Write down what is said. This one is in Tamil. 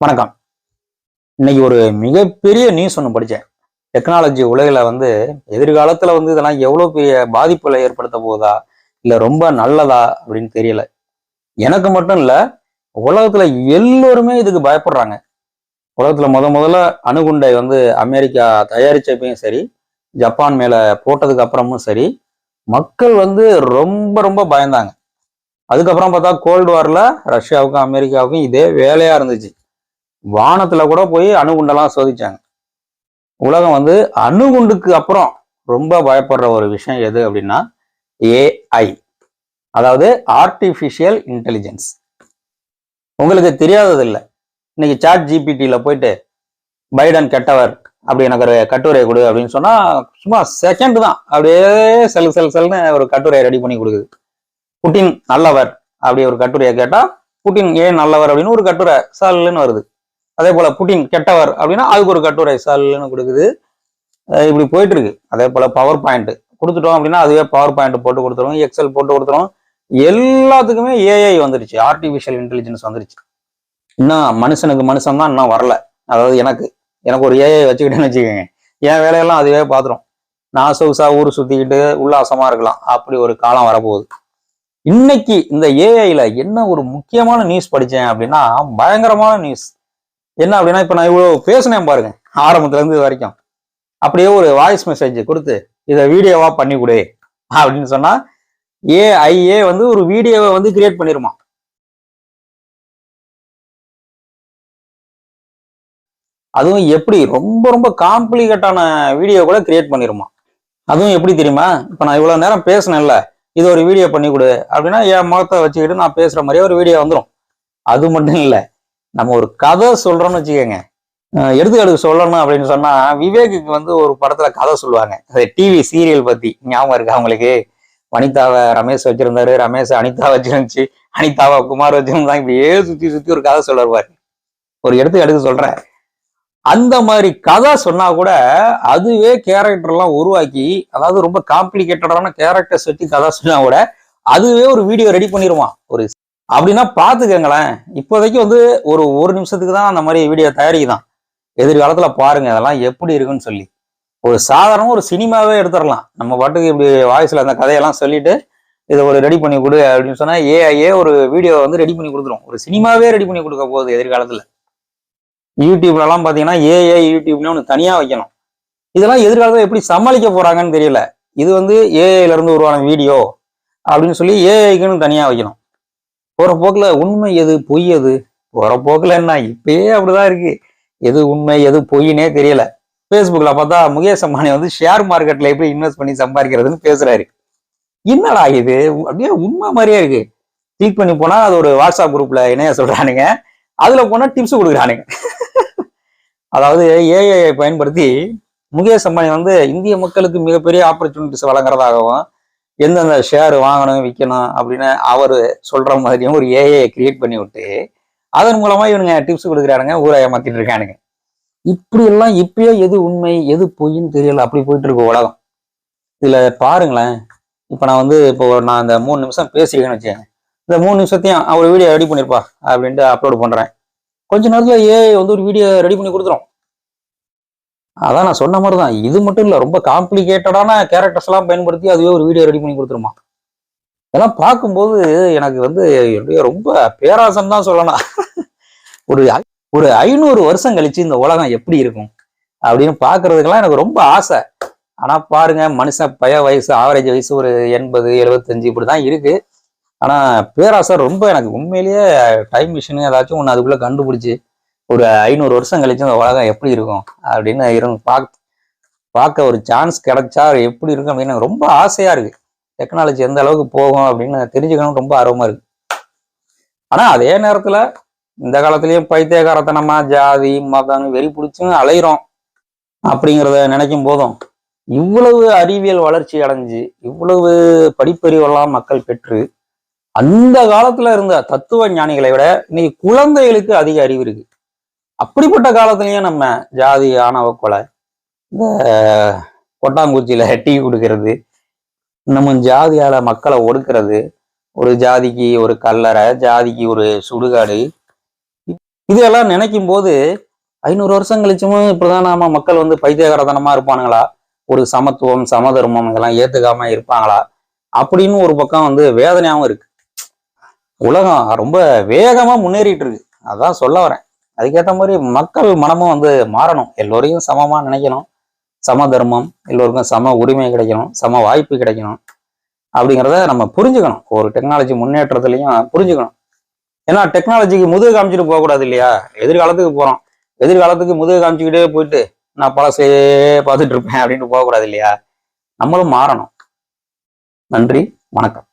வணக்கம். இன்னைக்கு ஒரு மிகப்பெரிய நியூஸ் ஒன்று படித்தேன் டெக்னாலஜி உலகில் வந்து எதிர்காலத்தில் வந்து இதெல்லாம் எவ்வளோ பெரிய பாதிப்புகளை ஏற்படுத்த போகுதா? இல்லை ரொம்ப நல்லதா? அப்படின்னு தெரியல. எனக்கு மட்டும் இல்லை உலகத்தில் எல்லோருமே இதுக்கு பயப்படுறாங்க. உலகத்தில் முத முதல்ல அணுகுண்டை வந்து அமெரிக்கா தயாரிச்சப்பையும் சரி ஜப்பான் மேலே போட்டதுக்கு அப்புறமும் சரி மக்கள் வந்து ரொம்ப ரொம்ப பயந்தாங்க. அதுக்கப்புறம் பார்த்தா கோல்டு வாரில் ரஷ்யாவுக்கும் அமெரிக்காவுக்கும் இதே வேலையா இருந்துச்சு. வானத்துல கூட போய் அணுகுண்டெல்லாம் சோதிச்சாங்க. உலகம் வந்து அணுகுண்டுக்கு அப்புறம் ரொம்ப பயப்படுற ஒரு விஷயம் எது அப்படின்னா ஏஐ அதாவது ஆர்டிஃபிஷியல் இன்டெலிஜென்ஸ் உங்களுக்கு தெரியாதது இல்லை இன்னைக்கு சாட் ஜிபிடியில் போயிட்டு பைடன் கெட்டவர் அப்படி எனக்கு ஒரு கட்டுரை கொடு அப்படின்னு சொன்னால் சும்மா செகண்ட் தான். அப்படியே செல் செல் செல்னு ஒரு கட்டுரையை ரெடி பண்ணி கொடுக்குது. புட்டின் நல்லவர் அப்படி ஒரு கட்டுரையை கேட்டால் புட்டின் ஏன் நல்லவர் அப்படின்னு ஒரு கட்டுரை சல்லுன்னு வருது. அதே போல புட்டின் கெட்டவர் அப்படின்னா அதுக்கு ஒரு கட்டுரை சல்லுன்னு கொடுக்குது. இப்படி போயிட்டு இருக்கு அதே போல பவர் பாயிண்ட் கொடுத்துட்டோம் அப்படின்னா அதுவே பவர் பாயிண்ட் போட்டு கொடுத்துரும். எக்ஸல் போட்டு கொடுத்துரும். எல்லாத்துக்குமே ஏஐ வந்துருச்சு. ஆர்டிஃபிஷியல் இன்டெலிஜென்ஸ் வந்துருச்சு. இன்னும் மனுஷனுக்கு மனுஷன் தான் இன்னும் வரல. அதாவது எனக்கு எனக்கு ஒரு ஏஐ வச்சுக்கிட்டேன்னு வச்சுக்கோங்க. என் வேலையெல்லாம் அதுவே பார்த்துரும். நான் சொகுசா ஊர் சுத்திக்கிட்டு உல்லாசமா இருக்கலாம். அப்படி ஒரு காலம் வரப்போகுது. இன்னைக்கு இந்த ஏஐல என்ன ஒரு முக்கியமான நியூஸ் படித்தேன் அப்படின்னா பயங்கரமான நியூஸ் என்ன அப்படின்னா இப்போ நான் இவ்வளோ பேசினேன் பாருங்க ஆரம்பத்துலேருந்து இது வரைக்கும். அப்படியே ஒரு வாய்ஸ் மெசேஜ் கொடுத்து இதை வீடியோவாக பண்ணி கொடு அப்படின்னு சொன்னால் ஏஐஏ வந்து ஒரு வீடியோவை வந்து கிரியேட் பண்ணிருமா? அதுவும் எப்படி? ரொம்ப ரொம்ப காம்ப்ளிகேட்டான வீடியோ கூட கிரியேட் பண்ணிருமா? அதுவும் எப்படி தெரியுமா? இப்போ நான் இவ்வளோ நேரம் பேசினேன்ல இது ஒரு வீடியோ பண்ணி கொடு அப்படின்னா என் முகத்தை வச்சுக்கிட்டு நான் பேசுகிற மாதிரியே ஒரு வீடியோ வந்துடும் அது மட்டும் இல்லை நம்ம ஒரு கதை சொல்றோம்னு வச்சுக்கோங்க. எடுத்துக்காட்டுக்கு சொல்லணும் அப்படின்னு சொன்னா விவேக்குக்கு வந்து ஒரு படத்துல கதை சொல்லுவாங்க. அது டிவி சீரியல் பத்தி. ஞாபகம் இருக்கு அவங்களுக்கு வனிதாவை ரமேஷ் வச்சிருந்தாரு. ரமேஷ் அனிதா வச்சிருந்துச்சு. அனிதாவை குமார் வச்சிருந்தாங்க இப்படியே சுத்தி சுத்தி ஒரு கதை சொல்லுவாரு ஒரு எடுத்துக்காட்டுக்கு சொல்றேன். அந்த மாதிரி கதை சொன்னா கூட அதுவே கேரக்டர் எல்லாம் உருவாக்கி அதாவது ரொம்ப காம்ப்ளிகேட்டடான கேரக்டர்ஸ் வச்சு கதை சொன்னா கூட அதுவே ஒரு வீடியோ ரெடி பண்ணிடுவான் ஒரு அப்படின்னா பார்த்துக்கங்களேன். இப்போதைக்கு வந்து ஒரு ஒரு நிமிஷத்துக்கு தான் அந்த மாதிரி வீடியோ தயாரிக்குதான். எதிர்காலத்தில் பாருங்க அதெல்லாம் எப்படி இருக்குன்னு சொல்லி. ஒரு சாதாரண ஒரு சினிமாவே எடுத்துடலாம். நம்ம பாட்டுக்கு இப்படி வாய்ஸில் அந்த கதையெல்லாம் சொல்லிட்டு இதை ஒரு ரெடி பண்ணி கொடு அப்படின்னு சொன்னால் ஏஐஏ ஒரு வீடியோ வந்து ரெடி பண்ணி கொடுத்துரும். ஒரு சினிமாவே ரெடி பண்ணி கொடுக்க போகுது எதிர்காலத்தில். யூடியூப்லலாம் பார்த்தீங்கன்னா ஏஐ யூடியூப்னு ஒன்று தனியாக வைக்கணும். இதெல்லாம் எதிர்காலத்தில் எப்படி சமாளிக்க போகிறாங்கன்னு தெரியல. இது வந்து ஏஐல இருந்து உருவான வீடியோ அப்படின்னு சொல்லி ஏஐக்குன்னு தனியாக வைக்கணும். போற போக்குல உண்மை எது பொய் எது? போற போக்குல என்ன? இப்பயே அப்படிதான் இருக்கு. எது உண்மை எது பொய்னே தெரியல. ஃபேஸ்புக்கில் பார்த்தா முகேஷ் அம்பானி வந்து ஷேர் மார்க்கெட்ல எப்படி இன்வெஸ்ட் பண்ணி சம்பாதிக்கிறதுன்னு பேசுறாரு. என்னடா இது? அப்படியே உண்மை மாதிரியே இருக்கு. கிளிக் பண்ணி போனா அது ஒரு வாட்ஸ்அப் குரூப்ல இணைய சொல்றானுங்க. அதுல போனா டிப்ஸ் கொடுக்குறானுங்க. அதாவது ஏஐ பயன்படுத்தி முகேஷ் அம்பானி வந்து இந்திய மக்களுக்கு மிகப்பெரிய ஆப்பர்ச்சுனிட்டிஸ் வழங்குறதாகவும் எந்தெந்த ஷேர் வாங்கணும் விற்கணும் அப்படின்னு அவர் சொல்ற மாதிரியும் ஒரு ஏஐ கிரியேட் பண்ணி விட்டு அதன் மூலமா இவனுங்க டிப்ஸ் கொடுக்குறானுங்க ஊரை ஏமாத்திட்டு இருக்கானுங்க. இப்படி எல்லாம் எது உண்மை எது பொய்ன்னு தெரியல. அப்படி போயிட்டு இருக்கு உலகம். இதுல பாருங்களேன். இப்ப நான் வந்து இப்போ நான் இந்த மூணு நிமிஷம் பேசியிருக்கேன்னு வச்சேன் இந்த மூணு நிமிஷத்தையும் அவர் வீடியோ ரெடி பண்ணிருப்பா அப்படின்ட்டு அப்லோட் பண்றேன். கொஞ்ச நேரத்துல ஏஐ வந்து ஒரு வீடியோ ரெடி பண்ணி கொடுத்துரும். அதான் நான் சொன்ன மாதிரி தான் இது மட்டும் இல்லை ரொம்ப காம்ப்ளிகேட்டடான கேரக்டர்ஸ் எல்லாம் பயன்படுத்தி அதுவே ஒரு வீடியோ ரெடி பண்ணி கொடுத்துருமா. இதெல்லாம் பார்க்கும்போது எனக்கு வந்து என்னுடைய ரொம்ப பேராசம் தான் சொல்லலாம் ஒரு ஒரு ஐநூறு வருஷம் கழிச்சு இந்த உலகம் எப்படி இருக்கும் அப்படின்னு பாக்குறதுக்கெல்லாம் எனக்கு ரொம்ப ஆசை. ஆனா பாருங்க மனுஷன் பய வயசு ஆவரேஜ் வயசு ஒரு எண்பது எழுபத்தஞ்சு இப்படிதான் இருக்கு. ஆனா பேராசை ரொம்ப எனக்கு உண்மையிலேயே டைம் மிஷின் ஏதாச்சும் ஒன்று அதுக்குள்ள கண்டுபிடிச்சு ஒரு ஐநூறு வருஷம் கழிச்சு இந்த உலகம் எப்படி இருக்கும் அப்படின்னு இருந்து பார்க்க பார்க்க ஒரு சான்ஸ் கிடைச்சா எப்படி இருக்கும் அப்படின்னு ரொம்ப ஆசையா இருக்கு. டெக்னாலஜி எந்த அளவுக்கு போகும் அப்படின்னு தெரிஞ்சுக்கணும் ரொம்ப ஆர்வமா இருக்கு. ஆனா அதே நேரத்துல இந்த காலத்துலயும் பைத்தியகாரத்தனமா ஜாதி மதம் வெறி பிடிச்சும் அலையிறோம் அப்படிங்கிறத நினைக்கும் போதும் இவ்வளவு அறிவியல் வளர்ச்சி அடைஞ்சு இவ்வளவு படிப்பறிவெல்லாம் மக்கள் பெற்று அந்த காலத்துல இருந்த தத்துவ ஞானிகளை விட இன்னைக்கு குழந்தைகளுக்கு அதிக அறிவு இருக்கு. அப்படிப்பட்ட காலத்துலயும் நம்ம ஜாதி ஆணவ கொலை இந்த கொட்டாங்குச்சியில டீ கொடுக்கறது இன்னமும் ஜாதியால மக்களை ஒடுக்கிறது ஒரு ஜாதிக்கு ஒரு கல்லறை ஜாதிக்கு ஒரு சுடுகாடு இதெல்லாம் நினைக்கும் போது ஐநூறு வருஷம் கழிச்சும் இப்படிதான் நாம மக்கள் வந்து பைத்தியகாரத்தனமா இருப்பானுங்களா? ஒரு சமத்துவம் சமதர்மம் இதெல்லாம் ஏத்துக்காம இருப்பாங்களா? அப்படின்னு ஒரு பக்கம் வந்து வேதனையாவும் இருக்கு. உலகம் ரொம்ப வேகமா முன்னேறிட்டு இருக்கு. அதான் சொல்ல வரேன். அதுக்கேற்ற மாதிரி மக்கள் மனமும் வந்து மாறணும். எல்லோரையும் சமமாக நினைக்கணும். சம தர்மம் எல்லோருக்கும் சம உரிமை கிடைக்கணும் சம வாய்ப்பு கிடைக்கணும் அப்படிங்கிறத நம்ம புரிஞ்சுக்கணும். ஒரு டெக்னாலஜி முன்னேற்றத்துலையும் புரிஞ்சுக்கணும். ஏன்னா டெக்னாலஜிக்கு முதுகு காமிச்சிட்டு போகக்கூடாது இல்லையா? எதிர்காலத்துக்கு போகிறோம் எதிர்காலத்துக்கு முதுகு காமிச்சுக்கிட்டே போயிட்டு நான் பழசே பார்த்துட்டு இருப்பேன் அப்படின்னு போகக்கூடாது இல்லையா? நம்மளும் மாறணும். நன்றி வணக்கம்.